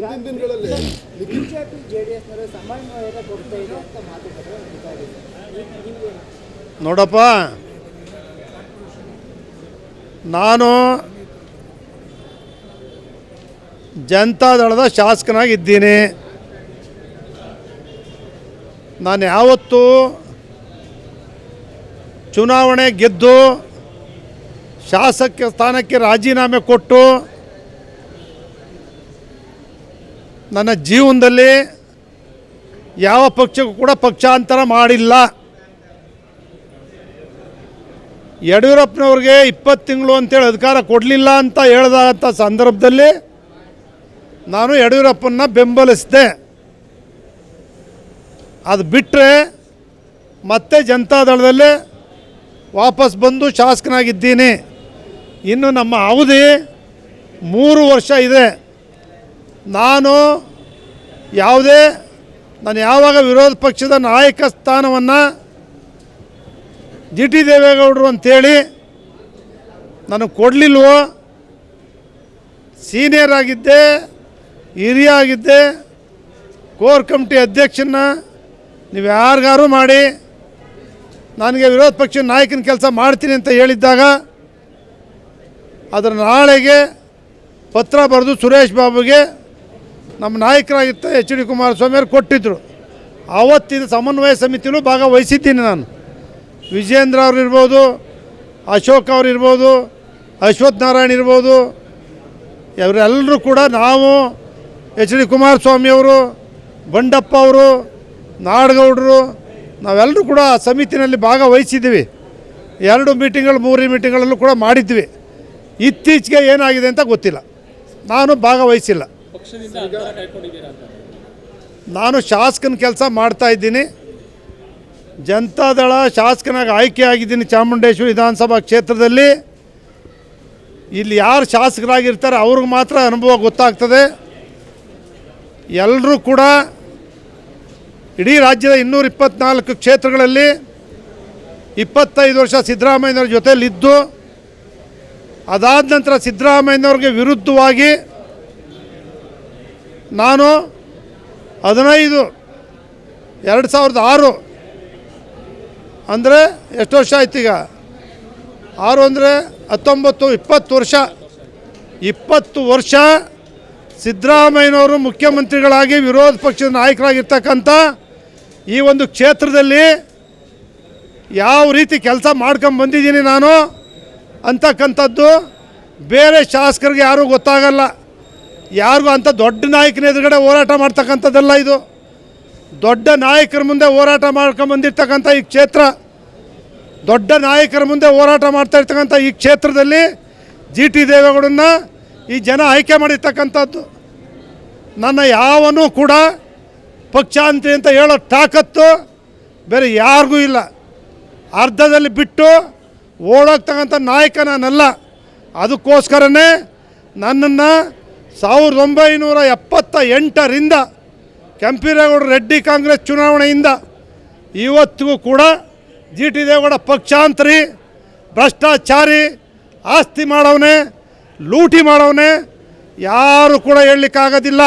ಮುಂದಿನ ದಿನಗಳಲ್ಲಿ. BJP J D ಎಸ್ನವರು ಸಮನ್ವಯದ ಕೊಡ್ತಾ ಇದೆ ಅಂತ ಮಾತುಕತೆ ನಡೀತಾ ಇದೆ ಈಗ ನಿಮ್ಗೆ ನೋಡಪ್ಪ. ನಾನು ಜನತಾದಳದ ಶಾಸಕನಾಗಿದ್ದೀನಿ. ನಾನು ಯಾವತ್ತೂ ಚುನಾವಣೆ ಗೆದ್ದು ಶಾಸಕ ಸ್ಥಾನಕ್ಕೆ ರಾಜೀನಾಮೆ ಕೊಟ್ಟು ನನ್ನ ಜೀವನದಲ್ಲಿ ಯಾವ ಪಕ್ಷಕ್ಕೂ ಕೂಡ ಪಕ್ಷಾಂತರ ಮಾಡಿಲ್ಲ. ಯಡಿಯೂರಪ್ಪನವ್ರಿಗೆ ಇಪ್ಪತ್ತು ತಿಂಗಳು ಅಂತೇಳಿ ಅಧಿಕಾರ ಕೊಡಲಿಲ್ಲ ಅಂತ ಹೇಳಿದಂಥ ಸಂದರ್ಭದಲ್ಲಿ ನಾನು ಯಡಿಯೂರಪ್ಪನ ಬೆಂಬಲಿಸಿದೆ. ಅದು ಬಿಟ್ಟರೆ ಮತ್ತೆ ಜನತಾದಳದಲ್ಲಿ ವಾಪಸ್ ಬಂದು ಶಾಸಕನಾಗಿದ್ದೀನಿ. ಇನ್ನು ನಮ್ಮ ಅವಧಿ ಮೂರು ವರ್ಷ ಇದೆ. ನಾನು ಯಾವುದೇ, ನಾನು ಯಾವಾಗ ವಿರೋಧ ಪಕ್ಷದ ನಾಯಕ ಸ್ಥಾನವನ್ನು ಜಿ ಟಿ ದೇವೇಗೌಡರು ಅಂಥೇಳಿ ನನಗೆ ಕೊಡಲಿಲ್ವೋ? ಸೀನಿಯರ್ ಆಗಿದ್ದೆ, ಹಿರಿಯ ಆಗಿದ್ದೆ, ಕೋರ್ ಕಮಿಟಿ ಅಧ್ಯಕ್ಷನ ನೀವು ಯಾರಿಗಾರು ಮಾಡಿ, ನನಗೆ ವಿರೋಧ ಪಕ್ಷದ ನಾಯಕನ ಕೆಲಸ ಮಾಡ್ತೀನಿ ಅಂತ ಹೇಳಿದ್ದಾಗ ಅದರ ನಾಳೆಗೆ ಪತ್ರ ಬರೆದು ಸುರೇಶ್ ಬಾಬುಗೆ ನಮ್ಮ ನಾಯಕರಾಗಿದ್ದ ಎಚ್ ಡಿ ಕುಮಾರಸ್ವಾಮಿ ಅವರು ಕೊಟ್ಟಿದ್ದರು ಆವತ್ತಿನ ಸಮನ್ವಯ ಸಮಿತಿಯಲ್ಲೂ ಭಾಗವಹಿಸಿದ್ದೀನಿ ನಾನು. ವಿಜೇಂದ್ರ ಅವ್ರು ಇರ್ಬೋದು, ಅಶೋಕ್ ಅವ್ರು ಇರ್ಬೋದು, ಅಶ್ವಥ್ ನಾರಾಯಣ್ ಇರ್ಬೋದು, ಇವರೆಲ್ಲರೂ ಕೂಡ ನಾವು ಎಚ್ ಡಿ ಕುಮಾರಸ್ವಾಮಿಯವರು ಬಂಡಪ್ಪ ಅವರು, ನಾಡಗೌಡರು, ನಾವೆಲ್ಲರೂ ಕೂಡ ಆ ಸಮಿತಿನಲ್ಲಿ ಭಾಗವಹಿಸಿದ್ದೀವಿ. ಎರಡು ಮೀಟಿಂಗ್ಗಳು, ಮೂರು ಮೀಟಿಂಗ್ಗಳಲ್ಲೂ ಕೂಡ ಮಾಡಿದ್ವಿ. ಇತ್ತೀಚೆಗೆ ಏನಾಗಿದೆ ಅಂತ ಗೊತ್ತಿಲ್ಲ. ನಾನು ಭಾಗವಹಿಸಿಲ್ಲ. ನಾನು ಶಾಸಕನ ಕೆಲಸ ಮಾಡ್ತಾ ಇದ್ದೀನಿ. ಜನತಾದಳ ಶಾಸಕನಾಗಿ ಆಯ್ಕೆ ಆಗಿದ್ದೀನಿ ಚಾಮುಂಡೇಶ್ವರಿ ವಿಧಾನಸಭಾ ಕ್ಷೇತ್ರದಲ್ಲಿ. ಇಲ್ಲಿ ಯಾರು ಶಾಸಕರಾಗಿರ್ತಾರೆ ಅವ್ರಿಗೆ ಮಾತ್ರ ಅನುಭವ ಗೊತ್ತಾಗ್ತದೆ. ಎಲ್ಲರೂ ಕೂಡ ಇಡೀ ರಾಜ್ಯದ ಇನ್ನೂರ ಇಪ್ಪತ್ನಾಲ್ಕು ಕ್ಷೇತ್ರಗಳಲ್ಲಿ ಇಪ್ಪತ್ತೈದು ವರ್ಷ ಸಿದ್ದರಾಮಯ್ಯನವ್ರ ಜೊತೆಯಲ್ಲಿದ್ದು ಅದಾದ ನಂತರ ಸಿದ್ದರಾಮಯ್ಯನವ್ರಿಗೆ ವಿರುದ್ಧವಾಗಿ ನಾನು ಹದಿನೈದು, ಎರಡು ಸಾವಿರದ ಆರು. ಅಂದರೆ ಎಷ್ಟು ವರ್ಷ ಆಯ್ತು ಈಗ? ಆರು ಅಂದರೆ ಹತ್ತೊಂಬತ್ತು, ಇಪ್ಪತ್ತು ವರ್ಷ. ಇಪ್ಪತ್ತು ವರ್ಷ ಸಿದ್ದರಾಮಯ್ಯನವರು ಮುಖ್ಯಮಂತ್ರಿಗಳಾಗಿ ವಿರೋಧ ಪಕ್ಷದ ನಾಯಕರಾಗಿರ್ತಕ್ಕಂಥ ಈ ಒಂದು ಕ್ಷೇತ್ರದಲ್ಲಿ ಯಾವ ರೀತಿ ಕೆಲಸ ಮಾಡ್ಕೊಂಡು ಬಂದಿದ್ದೀನಿ ನಾನು ಅಂತಕ್ಕಂಥದ್ದು ಬೇರೆ ಶಾಸಕರಿಗೆ ಯಾರೂ ಗೊತ್ತಾಗಲ್ಲ. ಯಾರಿಗೂ ಅಂಥ ದೊಡ್ಡ ನಾಯಕನ ಎದುರುಗಡೆ ಹೋರಾಟ ಮಾಡ್ತಕ್ಕಂಥದ್ದಲ್ಲ ಇದು. ದೊಡ್ಡ ನಾಯಕರ ಮುಂದೆ ಹೋರಾಟ ಮಾಡ್ಕೊಂಡು ಬಂದಿರ್ತಕ್ಕಂಥ ಈ ಕ್ಷೇತ್ರ, ದೊಡ್ಡ ನಾಯಕರ ಮುಂದೆ ಹೋರಾಟ ಮಾಡ್ತಾ ಇರ್ತಕ್ಕಂಥ ಈ ಕ್ಷೇತ್ರದಲ್ಲಿ ಜಿ ಟಿ ದೇವೇಗೌಡನ್ನ ಈ ಜನ ಆಯ್ಕೆ ಮಾಡಿರ್ತಕ್ಕಂಥದ್ದು. ನನ್ನ ಯಾವನೂ ಕೂಡ ಪಕ್ಷಾಂತಿ ಅಂತ ಹೇಳೋ ತಾಕತ್ತು ಬೇರೆ ಯಾರಿಗೂ ಇಲ್ಲ. ಅರ್ಧದಲ್ಲಿ ಬಿಟ್ಟು ಓಡೋಗ್ತಕ್ಕಂಥ ನಾಯಕ ನಾನಲ್ಲ ಅದಕ್ಕೋಸ್ಕರನೇ ನನ್ನನ್ನು ಸಾವಿರದ ಒಂಬೈನೂರ ಎಪ್ಪತ್ತ ಎಂಟರಿಂದ ಕೆಂಪೇಗೌಡ ರೆಡ್ಡಿ ಕಾಂಗ್ರೆಸ್ ಚುನಾವಣೆಯಿಂದ ಇವತ್ತಿಗೂ ಕೂಡ ಜಿ ಟಿ ದೇವೇಗೌಡ ಪಕ್ಷಾಂತರಿ, ಭ್ರಷ್ಟಾಚಾರಿ, ಆಸ್ತಿ ಮಾಡವನೇ, ಲೂಟಿ ಮಾಡವನೇ ಯಾರು ಕೂಡ ಹೇಳಲಿಕ್ಕಾಗೋದಿಲ್ಲ.